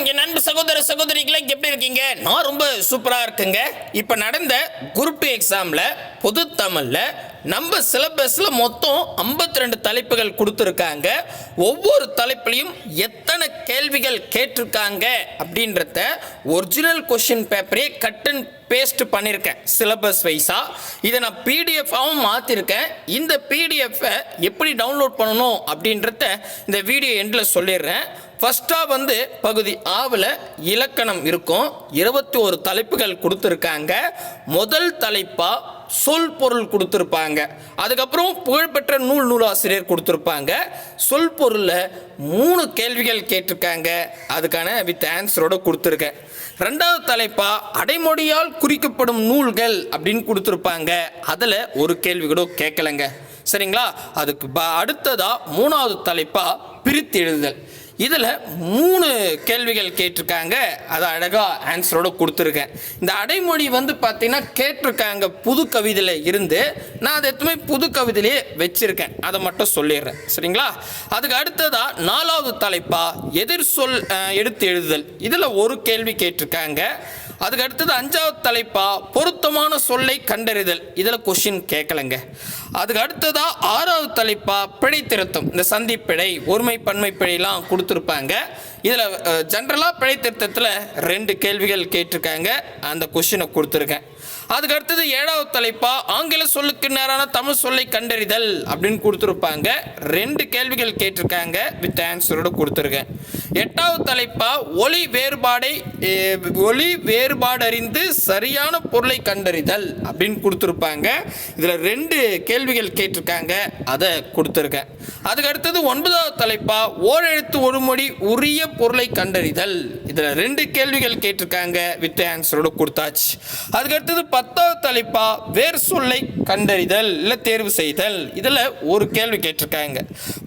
இங்க நண்பு சகோதர சகோதரிகளை எப்படி இருக்கீங்க? நான் ரொம்ப சூப்பரா இருக்குங்க. இப்ப நடந்த குரூப் டூ எக்ஸாம்ல பொது தமிழ்ல நம்ம சிலபஸ்ல மொத்தம் 52 ரெண்டு தலைப்புகள் கொடுத்துருக்காங்க. ஒவ்வொரு தலைப்புலையும் எத்தனை கேள்விகள் கேட்டிருக்காங்க அப்படின்றத ஒரிஜினல் கொஷின் பேப்பரே கட் அண்ட் பேஸ்ட் பண்ணியிருக்கேன் சிலபஸ் வைஸாக இதை நான் பிடிஎஃபாகவும் மாற்றிருக்கேன் இந்த பிடிஎஃப்பை எப்படி டவுன்லோட் பண்ணணும் அப்படின்றத இந்த வீடியோ எண்டில் சொல்லிடுறேன். ஃபஸ்ட்டாக வந்து பகுதி ஆவில் இலக்கணம் இருக்கும். இருபத்தி ஒரு தலைப்புகள் கொடுத்துருக்காங்க. முதல் தலைப்பாக சொல் பொருள் கொடுத்துருப்பாங்க. அதுக்கப்புறம் புகழ்பெற்ற நூல் நூலாசிரியர் கொடுத்துருப்பாங்க. சொல் பொருளில் மூணு கேள்விகள் கேட்டிருக்காங்க. அதுக்கான வித் ஆன்சரோட கொடுத்துருக்கேன். ரெண்டாவது தலைப்பா அடைமொழியால் குறிக்கப்படும் நூல்கள் அப்படின்னு கொடுத்துருப்பாங்க. அதில் ஒரு கேள்வி கூட கேட்கலங்க. சரிங்களா? அதுக்கு ப- அடுத்ததாக மூணாவது தலைப்பாக பிரித்து எழுதுதல். இதில் மூணு கேள்விகள் கேட்டிருக்காங்க. அதை அழகாக ஆன்சரோடு கொடுத்துருக்கேன். இந்த அடைமொழி வந்து பார்த்தீங்கன்னா கேட்டிருக்காங்க புது கவிதையில் இருந்து. நான் அதை எத்துமே புது கவிதையிலே வச்சுருக்கேன். அதை மட்டும் சொல்லிடுறேன். சரிங்களா? அதுக்கு அடுத்ததாக நாலாவது தலைப்பா எதிர் சொல் எடுத்து எழுதுதல். இதில் ஒரு கேள்வி கேட்டிருக்காங்க. அதுக்கு அடுத்தது அஞ்சாவது தலைப்பா பொருத்தமான சொல்லை கண்டறிதல். இதில் கொஷின் கேட்கலங்க அதுக்கு அடுத்ததா ஆறாவது தலைப்பா பிழை திருத்தம். இந்த சந்திப்பிழை ஒருமை பன்மை பிழைலாம் கொடுத்துருப்பாங்க. இதில் ஜென்ரலாக பிழை திருத்தத்தில் ரெண்டு கேள்விகள் கேட்டிருக்காங்க. அந்த கொஷினை கொடுத்துருக்கேன். அதுக்கு அடுத்தது ஏழாவது தலைப்பா ஆங்கில சொல்லுக்கு நேரான தமிழ் சொல்லை கண்டறிதல் அப்படின்னு கொடுத்துருப்பாங்க. ரெண்டு கேள்விகள் கேட்டிருக்காங்க வித் ஆன்சரோட கொடுத்துருக்கேன். எட்டாவது தலைப்பா ஒளி வேறுபாடை ஒளி வேறுபாடு அறிந்து சரியான பொருளை கண்டறிதல் அப்படின்னு கொடுத்துருப்பாங்க. இதில் ரெண்டு கேள்விகள் கேட்டிருக்காங்க அதை கொடுத்துருக்கேன். அதுக்கு அடுத்தது ஒன்பதாவது தலைப்பா ஓரெழுத்து ஒரு மொழி உரிய பொருளை கண்டறிதல். இதில் ரெண்டு கேள்விகள் கேட்டிருக்காங்க வித் ஆன்சரோட கொடுத்தாச்சு. அதுக்கு அடுத்தது தலைப்பா வேர் சொல்லை கண்டறிதல் இல்லை தேர்வு செய்தல்? இதில் ஒரு கேள்வி கேட்டிருக்காங்க.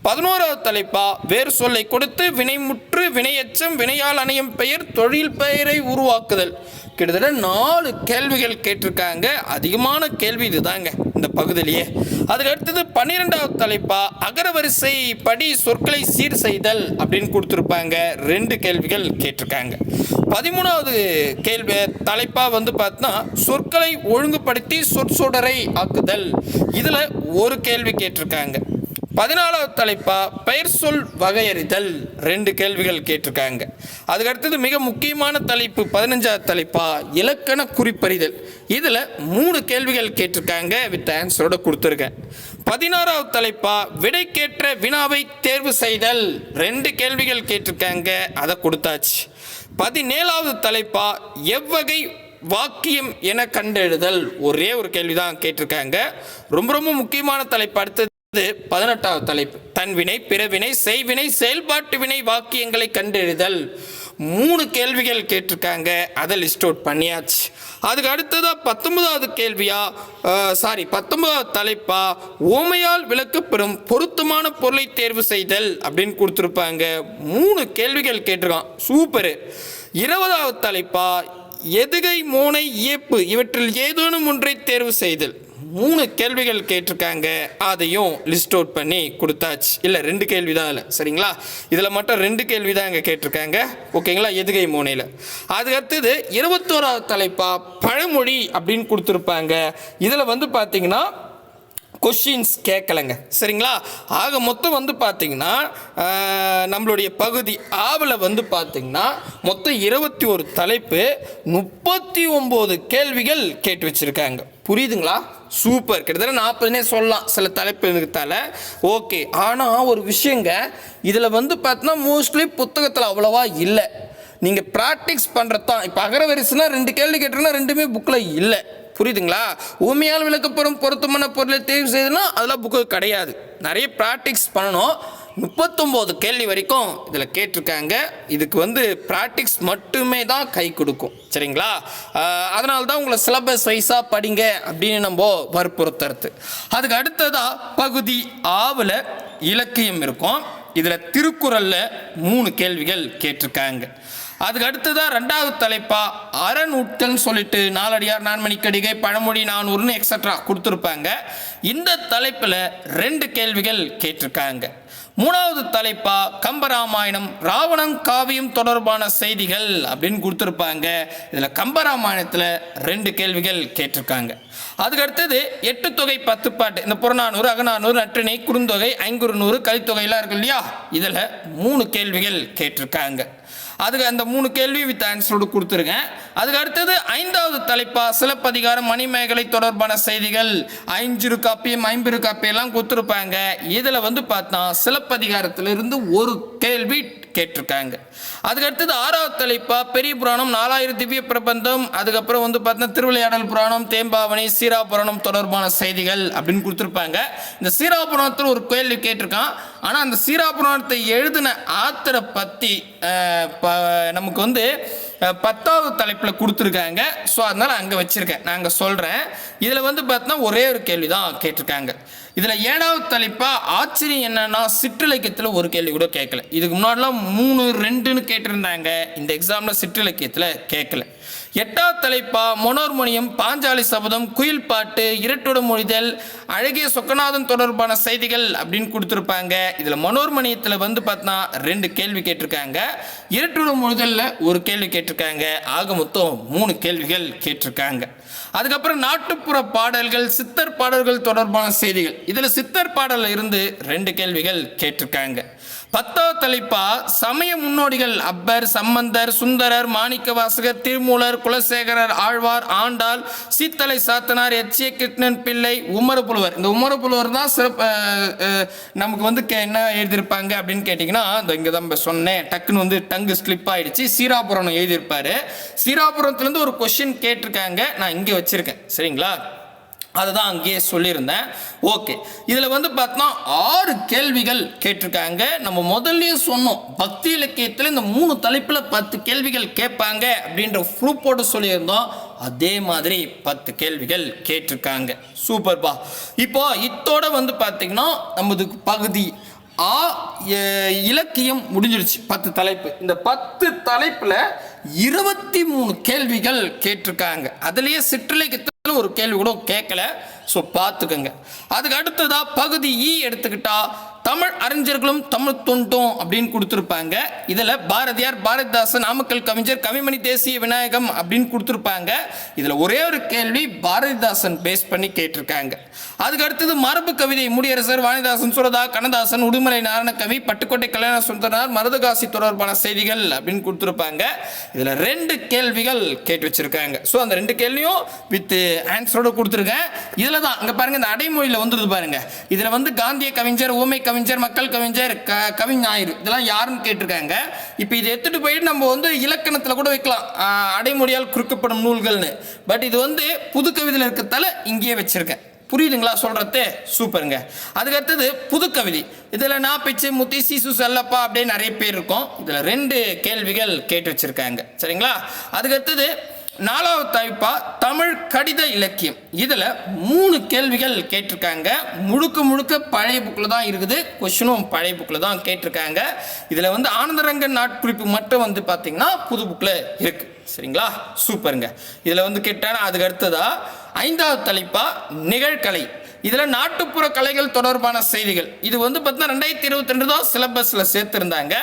பதினோராவது தலைப்பா வேறு சொல்லை கொடுத்து வினைமுற்று வினையச்சம் வினையால் அணையும் பெயர் தொழில் பெயரை உருவாக்குதல். கிட்டத்தட்ட நாலு கேள்விகள் கேட்டிருக்காங்க. அதிகமான கேள்வி இதுதாங்க இந்த பகுதியிலேயே. அதுக்கு அடுத்தது பன்னிரெண்டாவது தலைப்பா அகரவரிசை படி சொற்களை சீர் செய்தல் அப்படின்னு கொடுத்துருப்பாங்க. ரெண்டு கேள்விகள் கேட்டிருக்காங்க. பதிமூணாவது கேள்வி தலைப்பா வந்து பார்த்தா சொற்களை ஒழுங்குபடுத்தி சொற்சொடரை ஆக்குதல். இதில் ஒரு கேள்வி கேட்டிருக்காங்க. பதினாலாவது தலைப்பா பெயர் சொல் வகையறிதல். ரெண்டு கேள்விகள் கேட்டிருக்காங்க. அதுக்கு அடுத்தது மிக முக்கியமான தலைப்பு பதினஞ்சாவது தலைப்பா இலக்கண குறிப்பறிதல். இதில் மூணு கேள்விகள் கேட்டிருக்காங்க வித் ஆன்சரோட கொடுத்துருக்கேன். பதினாறாவது தலைப்பா விடைக்கேற்ற வினாவை தேர்வு செய்தல். ரெண்டு கேள்விகள் கேட்டிருக்காங்க அதை கொடுத்தாச்சு. பதினேழாவது தலைப்பா எவ்வகை வாக்கியம் என கண்டெழுதல். ஒரே ஒரு கேள்வி தான் கேட்டிருக்காங்க. ரொம்ப ரொம்ப முக்கியமான தலைப்பு. அடுத்தது பதினெட்டாவது தலைப்பு. தன்வினை பிறவினை செய்வினை செயல்பாட்டு வினை வாக்கியங்களை கண்டெழுதல் மூணு கேள்விகள் கேட்டிருக்காங்க. அதை லிஸ்ட் அவுட் பண்ணியாச்சு. அதுக்கு அடுத்ததாக பத்தொன்பதாவது கேள்வியா? சாரி பத்தொன்பதாவது தலைப்பா? ஓமையால் விளக்கப்பெறும் பொருத்தமான பொருளை தேர்வு செய்தல் அப்படின்னு கொடுத்துருப்பாங்க. மூணு கேள்விகள் கேட்டிருக்கான். சூப்பரு. இருபதாவது தலைப்பா? எதுகை மோனை இயப்பு இவற்றில் ஏதேனும் ஒன்றை தேர்வு செய்தல். மூணு கேள்விகள் கேட்டிருக்காங்க அதையும் லிஸ்ட் அவுட் பண்ணி கொடுத்தாச்சு. இல்லை ரெண்டு கேள்வி தான் இல்லை சரிங்களா? இதில் மட்டும் ரெண்டு கேள்வி தான் இங்கே கேட்டிருக்காங்க. ஓகேங்களா? எதுகை மூனையில். அதுக்கடுத்தது இருபத்தோராவது தலைப்பா பழமொழி அப்படின்னு கொடுத்துருப்பாங்க. இதில் வந்து பார்த்தீங்கன்னா கொஷின்ஸ் கேட்கலைங்க சரிங்களா? ஆக மொத்தம் வந்து பார்த்திங்கன்னா நம்மளுடைய பகுதி ஆவில் வந்து பார்த்திங்கன்னா மொத்தம் இருபத்தி ஒரு தலைப்பு முப்பத்தி ஒம்பது கேள்விகள் கேட்டு வச்சுருக்காங்க. புரியுதுங்களா? சூப்பர். கிட்டத்தட்ட நாற்பதுனே சொல்லலாம் சில தலைப்பு இருக்கிறதால ஓகே. ஆனால் ஒரு விஷயங்க இதில் வந்து பார்த்தீங்கன்னா மோஸ்ட்லி புத்தகத்தில் அவ்வளோவா இல்லை. நீங்கள் ப்ராக்டிஸ் பண்ணுறது தான் இப்போ அகரவரிசைனா ரெண்டு கேள்வி கேட்டோன்னா ரெண்டுமே புக்கில் இல்லை. புரியுதுங்களா? ஊமையால் விளக்கப்புறம் பொருத்தமான பொருளை தேர்வு செய்ததுன்னா அதெல்லாம் புக்கு கிடையாது. நிறைய ப்ராக்டிஸ் பண்ணணும். முப்பத்தொம்போது கேள்வி வரைக்கும் இதில் கேட்டிருக்காங்க. இதுக்கு வந்து ப்ராக்டிஸ் மட்டுமே தான் கை கொடுக்கும். சரிங்களா? அதனால தான் உங்களை சிலபஸ் வைஸாக படிங்க அப்படின்னு நம்ம வற்புறுத்துறது. அதுக்கு அடுத்ததாக பகுதி ஆவில் இலக்கியம் இருக்கும். இதில் திருக்குறளில் மூணு கேள்விகள் கேட்டிருக்காங்க. அதுக்கு அடுத்ததாக ரெண்டாவது தலைப்பா அறநூட்கள்னு சொல்லிட்டு நாலடியார் நான்மணிக்கடிகை பழமொழி நானூறுன்னு எக்ஸட்ரா கொடுத்துருப்பாங்க. இந்த தலைப்பில் ரெண்டு கேள்விகள் கேட்டிருக்காங்க. மூணாவது தலைப்பா கம்பராமாயணம் ராவணம் காவியம் தொடர்பான செய்திகள் அப்படின்னு கொடுத்துருப்பாங்க. இதில் கம்பராமாயணத்தில் ரெண்டு கேள்விகள் கேட்டிருக்காங்க. அதுக்கு அடுத்தது எட்டு தொகை பத்து பாட்டு. இந்த புறநானூறு அகநானூறு நற்றிணை குறுந்தொகை ஐங்குறுநூறு கலித்தொகையெல்லாம் இருக்கு இல்லையா? இதில் மூணு கேள்விகள் கேட்டிருக்காங்க. அதுக்கு அந்த மூணு கேள்வி வித் ஆன்சரோடு கொடுத்துருக்கேன். அதுக்கு அடுத்தது ஐந்தாவது தலைப்பா சிலப்பதிகாரம் மணிமேகலை தொடர்பான செய்திகள். ஐஞ்சிறு காப்பியம் ஐம்பிரு காப்பியெல்லாம் கொடுத்துருப்பாங்க. இதில் வந்து பார்த்தா சிலப்பதிகாரத்திலிருந்து ஒரு கேள்வி கேட்டிருக்காங்க. அதுக்கு அடுத்தது ஆறாவது தலைப்பா பெரிய புராணம் நாலாயிரம் திவ்ய பிரபந்தம். அதுக்கப்புறம் வந்து பார்த்தீங்கன்னா திருவிளையாடல் புராணம் தேம்பாவணி சீரா புராணம் தொடர்பான செய்திகள் அப்படின்னு கொடுத்துருப்பாங்க. இந்த சீரா புராணத்தில் ஒரு கேள்வி கேட்டிருக்கான். ஆனால் அந்த சீரா புராணத்தை எழுதின ஆத்தரை பற்றி ப- நமக்கு வந்து பத்தாவது தலைப்பில் கொடுத்துருக்காங்க. ஸோ அதனால் அங்கே வச்சுருக்கேன். நான் அங்கே சொல்கிறேன் இதில் வந்து பார்த்தோன்னா ஒரே ஒரு கேள்வி தான் கேட்டிருக்காங்க. இதில் ஏழாவது தலைப்பாக ஆச்சரியம் என்னன்னா சிற்றிலக்கியத்தில் ஒரு கேள்வி கூட கேட்கல. இதுக்கு முன்னாடிலாம் மூணு ரெண்டுன்னு கேட்டிருந்தாங்க. இந்த எக்ஸாமில் சிற்றிலக்கியத்தில் கேட்கல. எட்டாவது தலைப்பா மனோர்மணியம் பாஞ்சாலி சபதம் குயில் பாட்டு இரட்டோட மொழிதல் அழகிய சொக்கநாதன் தொடர்பான செய்திகள் அப்படின்னு கொடுத்துருப்பாங்க. இதில் மனோர்மணியத்தில் வந்து பார்த்தா ரெண்டு கேள்வி கேட்டிருக்காங்க. இரட்டோட மொழிதலில் ஒரு கேள்வி கேட்டிருக்காங்க. ஆக மொத்தம் மூணு கேள்விகள் கேட்டிருக்காங்க. அதுக்கப்புறம் நாட்டுப்புற பாடல்கள் சித்தர் பாடல்கள் தொடர்பான செய்திகள். இதில் சித்தர் பாடலில் இருந்து ரெண்டு கேள்விகள் கேட்டிருக்காங்க. பத்தாவது தலைப்பா சமய முன்னோடிகள் அப்பர் சம்பந்தர் சுந்தரர் மாணிக்கவாசகர் திருமூலர் குலசேகரர் ஆழ்வார் ஆண்டாள் சீத்தலை சாத்தனார் எச்சிய கிருஷ்ணன் பிள்ளை உமரப்புலவர் இந்த உமரப்புலவர் தான் சிறப்பு நமக்கு வந்து கே- என்ன எழுதியிருப்பாங்க அப்படின்னு கேட்டிங்கன்னா இந்த இங்கே தான் சொன்னேன். டக்குன்னு வந்து டங்கு ஸ்லிப் ஆயிடுச்சு. சீராபுரம் எழுதியிருப்பாரு. சீராபுரத்துலேருந்து ஒரு கொஷின் கேட்டிருக்காங்க. நான் இங்கே வச்சுருக்கேன். சரிங்களா? அதுதான் அங்கேயே சொல்லியிருந்தேன். ஓகே இதில் வந்து பார்த்தோம்னா ஆறு கேள்விகள் கேட்டிருக்காங்க. நம்ம முதல்லையும் சொன்னோம். பக்தி இலக்கியத்தில் இந்த மூணு தலைப்பில் பத்து கேள்விகள் கேட்பாங்க அப்படின்ற ப்ரூப்போடு சொல்லியிருந்தோம். அதே மாதிரி பத்து கேள்விகள் கேட்டிருக்காங்க. சூப்பர்பா இப்போ இத்தோட வந்து பார்த்தீங்கன்னா நமது பகுதி ஆ இலக்கியம் முடிஞ்சிருச்சு. பத்து தலைப்பு. இந்த பத்து தலைப்பில் இருபத்தி மூணு கேள்விகள் கேட்டிருக்காங்க. அதுலேயே சிற்றிலக்கியத்தில் ஒரு கேள்வி கூட கேட்கல. ஸோ பார்த்துக்கோங்க. அதுக்கு அடுத்ததா பகுதி இ எடுத்துக்கிட்டா தமிழ் அறிஞர்களும் தமிழ் தொண்டும் அப்படின்னு கொடுத்துருப்பாங்க. இதில் பாரதியார் பாரதிதாசன் நாமக்கல் கவிஞர் கவிமணி தேசிய விநாயகம் அப்படின்னு கொடுத்துருப்பாங்க. இதில் ஒரே ஒரு கேள்வி பாரதிதாசன் பேஸ் பண்ணி கேட்டிருக்காங்க. அதுக்கு அடுத்தது மரபு கவிதை முடியரசர் வாணிதாசன் சுரதா கண்ணதாசன் உடுமலை நாராயணகவி பட்டுக்கோட்டை கல்யாண சுந்தரனார் மருதகாசி தொடர்பான செய்திகள் அப்படின்னு கொடுத்துருப்பாங்க. இதில் ரெண்டு கேள்விகள் கேட்டு வச்சுருக்காங்க. ஸோ அந்த ரெண்டு கேள்வியும் வித் ஆன்சரோட கொடுத்துருக்கேன். இதில் தான் இங்கே பாருங்க இந்த அடைமொழியில் வந்துருது பாருங்க. இதில் வந்து காந்திய கவிஞர் ஊமை கவிஞர் கவிஞர் மக்கள் கவிஞர் க கவி ஞாயிறு இதெல்லாம் யாருன்னு கேட்டிருக்காங்க. இப்போ இதை எடுத்துகிட்டு போயிட்டு நம்ம வந்து இலக்கணத்தில் கூட வைக்கலாம். அடைமொழியால் குறுக்கப்படும் நூல்கள்னு. பட் இது வந்து புது கவிதையில் இருக்கிறதால இங்கேயே வச்சுருக்கேன். புரியுதுங்களா? சொல்கிறது சூப்பருங்க. அதுக்கடுத்தது புதுக்கவிதை இதில் நான் பிச்சு முத்தி சிசு செல்லப்பா அப்படியே நிறைய பேர் இருக்கும். இதில் ரெண்டு கேள்விகள் கேட்டு வச்சுருக்காங்க. சரிங்களா? அதுக்கடுத்தது நாலாவது தலைப்பா தமிழ் கடித இலக்கியம். இதில் மூணு கேள்விகள் கேட்டிருக்காங்க. முழுக்க முழுக்க பழைய புக்கில் தான் இருக்குது. கொஷினும் பழைய புக்கில் தான் கேட்டிருக்காங்க. இதில் வந்து ஆனந்தரங்கன் நாட்குறிப்பு மட்டும் வந்து பார்த்தீங்கன்னா புது புக்கில் இருக்குது சரிங்களா? சூப்பருங்க. இதில் வந்து கேட்டால் அதுக்கு அடுத்ததா ஐந்தாவது தலைப்பா நிகழ்கலை. இதில் நாட்டுப்புற கலைகள் தொடர்பான செய்திகள். இது வந்து பார்த்தீங்கன்னா ரெண்டாயிரத்தி இருபத்தி ரெண்டு தான் சிலபஸில் சேர்த்துருந்தாங்க.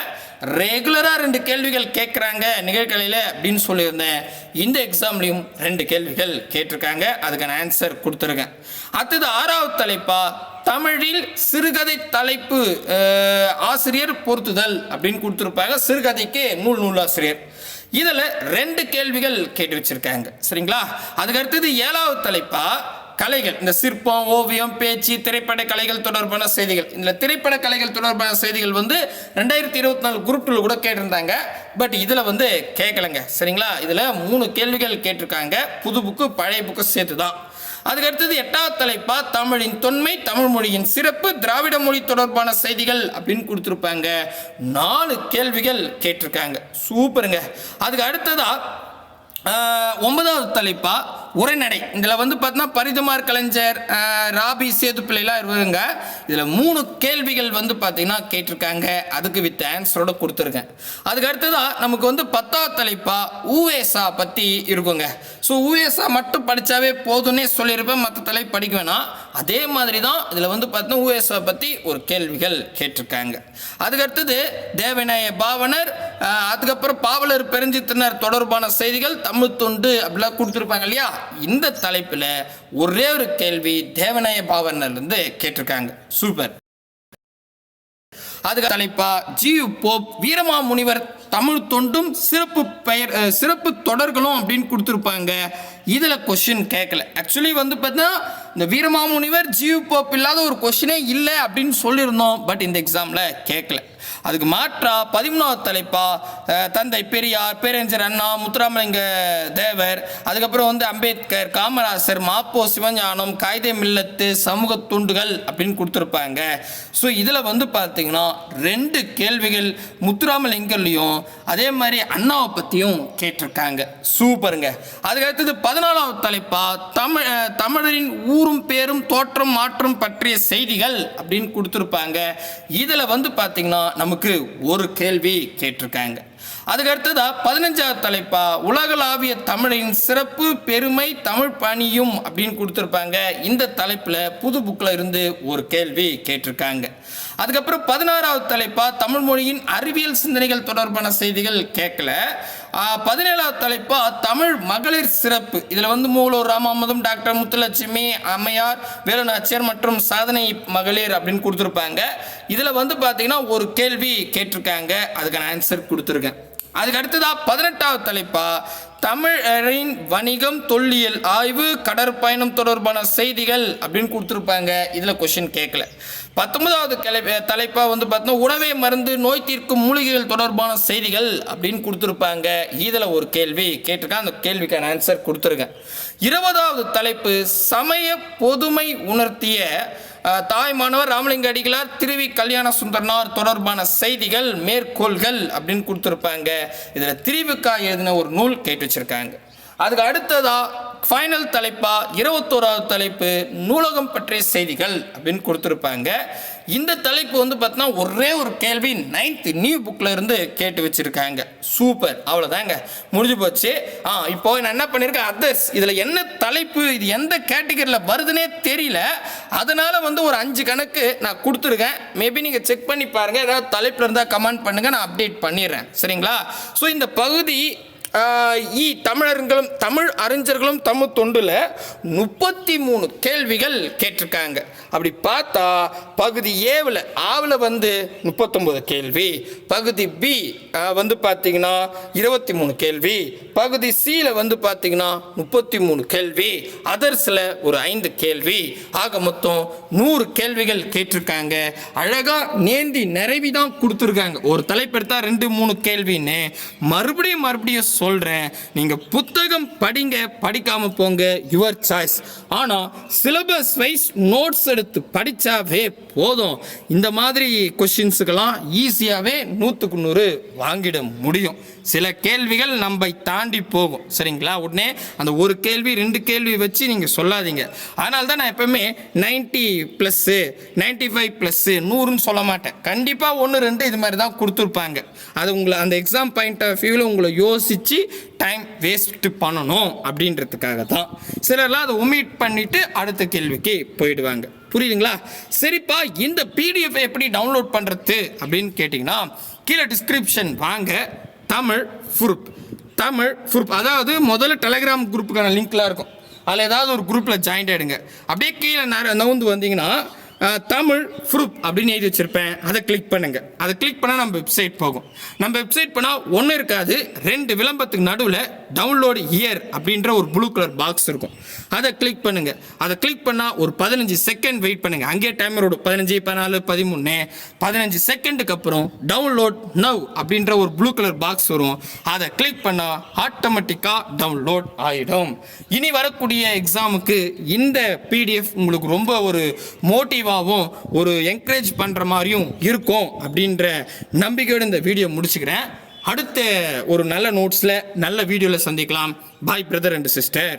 ரெகுலராக ரெண்டு கேள்விகள் கேட்குறாங்க நிகழ்கலையில் அப்படின்னு சொல்லியிருந்தேன். இந்த எக்ஸாம்லேயும் ரெண்டு கேள்விகள் கேட்டிருக்காங்க. அதுக்கான ஆன்சர் கொடுத்துருக்கேன். அடுத்தது ஆறாவது தலைப்பா தமிழில் சிறுகதை தலைப்பு ஆசிரியர் பொருத்துதல் அப்படின்னு கொடுத்துருப்பாங்க. சிறுகதைக்கு நூல் நூலாசிரியர். இதில் ரெண்டு கேள்விகள் கேட்டு வச்சிருக்காங்க. சரிங்களா? அதுக்கு அடுத்தது ஏழாவது தலைப்பா கலைகள் இந்த சிற்பம் ஓவியம் பேச்சு திரைப்பட கலைகள் தொடர்பான செய்திகள். இந்த திரைப்பட கலைகள் தொடர்பான செய்திகள் வந்து ரெண்டாயிரத்தி இருபத்தி நாலு குரூப் டூல கூட கேட்டிருந்தாங்க. பட் இதில் வந்து கேட்கலங்க சரிங்களா? இதில் மூணு கேள்விகள் கேட்டிருக்காங்க. புது புக்கு பழைய புக்கு சேர்த்து தான் அதுக்கு அடுத்தது எட்டாவது தலைப்பா தமிழின் தொன்மை தமிழ் மொழியின் சிறப்பு திராவிட மொழி தொடர்பான செய்திகள் அப்படின்னு கொடுத்துருப்பாங்க. நாலு கேள்விகள் கேட்டிருக்காங்க. சூப்பருங்க. அதுக்கு அடுத்ததாக ஒன்பதாவது தலைப்பா உரைநடை. இதில் வந்து பார்த்தீங்கன்னா பரிதுமார் கலைஞர் ராபி சேதுப்பிள்ளைலாம் இருவாங்க இதில் மூணு கேள்விகள் வந்து பார்த்தீங்கன்னா கேட்டிருக்காங்க. அதுக்கு வித் ஆன்சரோட கொடுத்துருக்கேன். அதுக்கு அடுத்ததான் நமக்கு வந்து பத்தாவது தலைப்பா ஊவேசா பற்றி இருக்குங்க. ஸோ ஊவேசா மட்டும் படித்தாவே போதும்னே சொல்லியிருப்பேன். மற்ற தலை படிக்க வேணாம். அதே மாதிரி தான் இதில் வந்து பார்த்தீங்கன்னா ஊவேசா பற்றி ஒரு கேள்விகள் கேட்டிருக்காங்க. அதுக்கு அடுத்தது தேவநாய பாவனர் அதுக்கப்புறம் பாவலர் பெருஞ்சித்தினர் தொடர்பான செய்திகள் தமிழ்த்தொண்டு அப்படிலாம் கொடுத்துருப்பாங்க இல்லையா? இந்த தலைப்பில் ஒரே ஒரு கேள்வி தேவநாய பாவனர்லேருந்து கேட்டிருக்காங்க. சூப்பர். அதுக்கு தலைப்பா ஜியு போப் வீரமா முனிவர் தமிழ் தொண்டும் சிறப்பு பெயர் சிறப்பு தொடர்களும் அப்படின்னு கொடுத்துருப்பாங்க. இதில் கொஷின் கேட்கல ஆக்சுவலி வந்து பார்த்தீங்கன்னா இந்த வீரமாமுனிவர் ஜியு போப் இல்லாத ஒரு கொஷினே இல்லை அப்படின்னு சொல்லியிருந்தோம். பட் இந்த எக்ஸாமில் கேட்கல அதுக்கு மாற்றா பதிமூணாவது தலைப்பா. தந்தை பெரியார் பேரறிஞர் அண்ணா முத்துராமலிங்க தேவர் அதுக்கப்புறம் வந்து அம்பேத்கர் காமராசர் மாப்போ சிவஞானம் காகித மில்லத்து சமூக துண்டுகள் அப்படின்னு கொடுத்துருப்பாங்க. ஸோ இதில் வந்து பார்த்தீங்கன்னா ரெண்டு கேள்விகள் முத்துராமலிங்கல்லையும் அதே மாதிரி அண்ணாவை பற்றியும் கேட்டிருக்காங்க. சூப்பருங்க. அதுக்கடுத்தது பதினாலாவது தலைப்பா தமிழ் தமிழரின் ஊரும் பேரும் தோற்றம் மாற்றம் பற்றிய செய்திகள் அப்படின்னு கொடுத்துருப்பாங்க. இதில் வந்து பார்த்தீங்கன்னா நம்ம நமக்கு ஒரு கேள்வி கேட்டிருக்காங்க. அதுக்கடுத்ததா பதினஞ்சாவது தலைப்பா உலகளாவிய தமிழின் சிறப்பு பெருமை தமிழ் பணியும் அப்படின்னு கொடுத்துருப்பாங்க. இந்த தலைப்பில் புது புக்கில் இருந்து ஒரு கேள்வி கேட்டிருக்காங்க. அதுக்கப்புறம் பதினாறாவது தலைப்பா தமிழ் மொழியின் அறிவியல் சிந்தனைகள் தொடர்பான செய்திகள் கேட்கல. பதினேழாவது தலைப்பா தமிழ் மகளிர் சிறப்பு. இதில் வந்து மூலூர் ராமாமதம் டாக்டர் முத்துலட்சுமி அம்மையார் வேலுநாச்சியார் மற்றும் சாதனை மகளிர் அப்படின்னு கொடுத்துருப்பாங்க. இதில் வந்து பார்த்தீங்கன்னா ஒரு கேள்வி கேட்டிருக்காங்க. அதுக்கான ஆன்சர் கொடுத்துருக்கேன். அதுக்கு அடுத்ததா பதினெட்டாவது தலைப்பா தமிழரின் வணிகம் தொல்லியல் ஆய்வு கடற்பயணம் தொடர்பான செய்திகள் அப்படின்னு கொடுத்துருப்பாங்க. இதில் கொஷின் கேட்கல பத்தொன்பதாவது கிளை தலைப்பாக வந்து பார்த்தோன்னா உணவே மருந்து நோய் தீர்க்கும் மூலிகைகள் தொடர்பான செய்திகள் அப்படின்னு கொடுத்துருப்பாங்க. இதில் ஒரு கேள்வி கேட்டிருக்கேன். அந்த கேள்விக்கான ஆன்சர் கொடுத்துருக்கேன். இருபதாவது தலைப்பு சமய பொதுமை உணர்த்திய தாய் மாணவர் ராமலிங்க அடிகளார் திருவி கல்யாண சுந்தரனார் தொடர்பான செய்திகள் மேற்கோள்கள் அப்படின்னு கொடுத்துருப்பாங்க. இதில் திருவிக்கா எழுதின ஒரு நூல் கேட்டு வச்சுருக்காங்க. அதுக்கு அடுத்ததா ஃபைனல் தலைப்பா இருபத்தோராவது தலைப்பு நூலகம் பற்றிய செய்திகள் அப்படின்னு கொடுத்துருப்பாங்க. இந்த தலைப்பு வந்து பார்த்தீங்கன்னா ஒரே ஒரு கேள்வி நைன்த் நியூ புக்கில் இருந்து கேட்டு வச்சுருக்காங்க. சூப்பர் அவ்வளோதாங்க முடிஞ்சு போச்சு. ஆ இப்போ நான் என்ன பண்ணியிருக்கேன் அதர்ஸ் இதில் என்ன தலைப்பு இது எந்த கேட்டகரியில் வருதுன்னே தெரியல. அதனால் வந்து ஒரு அஞ்சு கணக்கு நான் கொடுத்துருக்கேன். மேபி நீங்கள் செக் பண்ணி பாருங்கள் ஏதாவது தலைப்பில் இருந்தால் கமெண்ட் பண்ணுங்கள் நான் அப்டேட் பண்ணிடுறேன். சரிங்களா? ஸோ இந்த பகுதி இ தமிழர்களும் தமிழ் அறிஞர்களும் தமிழ் தொண்டில் முப்பத்தி மூணு கேள்விகள் கேட்டிருக்காங்க. அப்படி பார்த்தா பகுதி ஏவில் ஆவில் வந்து முப்பத்தொம்பது கேள்வி. பகுதி பி வந்து பார்த்தீங்கன்னா இருபத்தி மூணு கேள்வி. பகுதி சியில் வந்து பார்த்தீங்கன்னா முப்பத்தி மூணு கேள்வி அதர்ஸில் ஒரு ஐந்து கேள்வி. ஆக மொத்தம் நூறு கேள்விகள் கேட்டிருக்காங்க. அழகாக நேந்தி நிறைவி தான் கொடுத்துருக்காங்க. ஒரு தலைப்பெடுத்தா ரெண்டு மூணு கேள்வின்னு. மறுபடியும் மறுபடியும் சொல்கிறேன் நீங்கள் புத்தகம் படிங்க படிக்காமல் போங்க யுவர் சாய்ஸ் ஆனால் சிலபஸ் வைஸ் நோட்ஸ் எடுத்து படித்தாவே போதும். இந்த மாதிரி கொஷின்ஸுக்கெல்லாம் ஈஸியாகவே நூற்றுக்கு நூறு வாங்கிட முடியும். சில கேள்விகள் நம்மை தாண்டி போகும். சரிங்களா? உடனே அந்த ஒரு கேள்வி ரெண்டு கேள்வி வச்சு நீங்கள் சொல்லாதீங்க. அதனால தான் நான் எப்பவுமே ninety plus ninety five plus நூறுன்னு சொல்ல மாட்டேன். கண்டிப்பாக ஒன்று ரெண்டு இது மாதிரி தான் கொடுத்துருப்பாங்க. அது உங்களை அந்த எக்ஸாம் பாயிண்ட் ஆஃப் வியூவில் உங்களை யோசித்து டைம் வேஸ்ட் பண்ணணும் அப்படின்றதுக்காக தான் சிலர்லாம் அதை ஒமிட் பண்ணிவிட்டு அடுத்த கேள்விக்கு போயிடுவாங்க. புரியுதுங்களா? சரிப்பா இந்த பிடிஎஃப் எப்படி டவுன்லோட் பண்ணுறது அப்படின்னு கேட்டிங்கன்னா கீழே டிஸ்கிரிப்ஷன் வாங்க. தமிழ் ஃபுருப் தமிழ் ஃப்ரூப் அதாவது முதல்ல டெலகிராம் குரூப்புக்கான லிங்க்லாம் இருக்கும். அதில் ஏதாவது ஒரு குரூப்பில் ஜாயின்ட் ஆகிடுங்க அப்படியே கீழே நர நவுந்து வந்தீங்கன்னா தமிழ் ப்ரூப் அப்படின்னு எழுதி வச்சுருப்பேன். அதை கிளிக் பண்ணுங்க. அதை கிளிக் பண்ணால் நம்ம வெப்சைட் போகும். நம்ம வெப்சைட் பண்ணால் ஒன்றும் இருக்காது. ரெண்டு விளம்பரத்துக்கு நடுவில் டவுன்லோடு இயர் அப்படின்ற ஒரு ப்ளூ கலர் பாக்ஸ் இருக்கும். அதை கிளிக் பண்ணுங்க. அதை கிளிக் பண்ணால் ஒரு பதினஞ்சு செகண்ட் வெயிட் பண்ணுங்க. அங்கேயே டைமர் ஓடும். பதினஞ்சு பதினாலு பதிமூணு. பதினஞ்சு செகண்டுக்கு அப்புறம் டவுன்லோட் நவ் அப்படின்ற ஒரு ப்ளூ கலர் பாக்ஸ் வரும். அதை கிளிக் பண்ணால் ஆட்டோமேட்டிக்காக டவுன்லோட் ஆகிடும் இனி வரக்கூடிய எக்ஸாமுக்கு இந்த பிடிஎஃப் உங்களுக்கு ரொம்ப ஒரு மோட்டிவாகவும் ஒரு என்கரேஜ் பண்ணுற மாதிரியும் இருக்கும் அப்படின்ற நம்பிக்கையோடு இந்த வீடியோ முடிச்சுக்கிறேன். அடுத்த ஒரு நல்ல நோட்ஸில் நல்ல வீடியோவில் சந்திக்கலாம். பாய் பிரதர் அண்ட் சிஸ்டர்